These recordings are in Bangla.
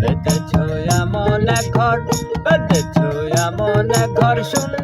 বেঁধেছ এমন ঘর বেঁধেছ এমন ঘর শুন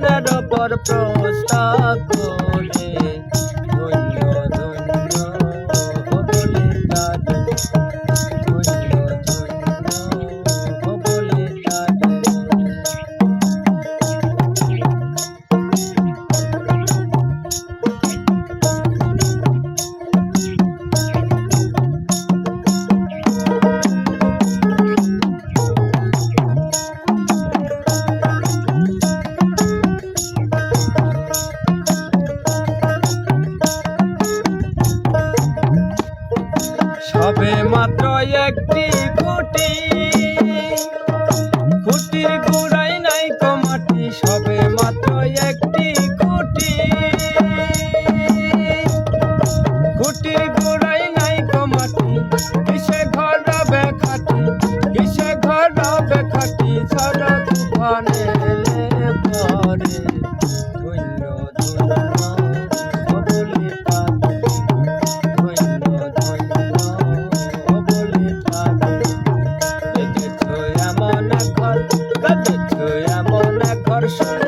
হবে মাত্র একটি খুঁটি। খুঁটির গুড়াই নাই কমাটি সবে মাত্র এক দেখছ এমন আকর্ষণ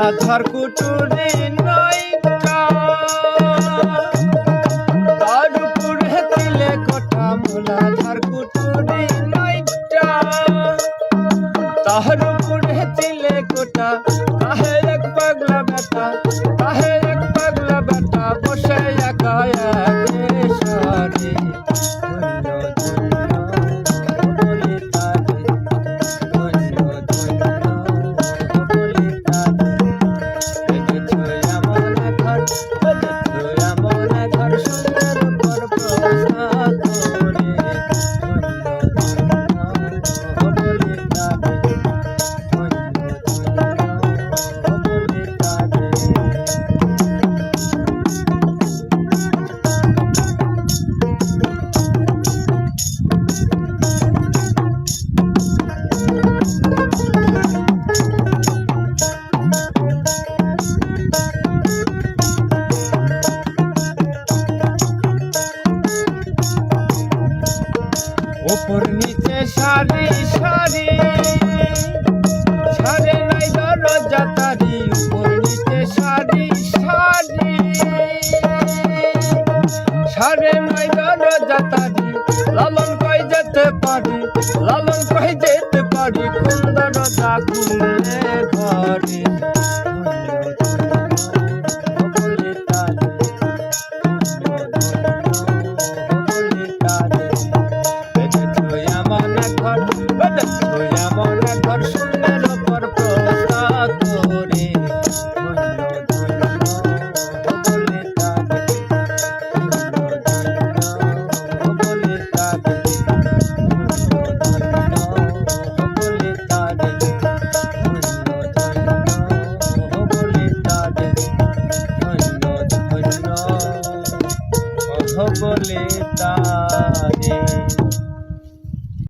রাধার কুটুরে নয় সারি সারি। সারে নাই দরজা, তারি উপর নিচে সারি সারি। সারে নাই দরজা, তারি, লালন কই যেতে পারি? লালন কই যেতে পারি? কোন দরজা খুলে ঘরে? সকলে তা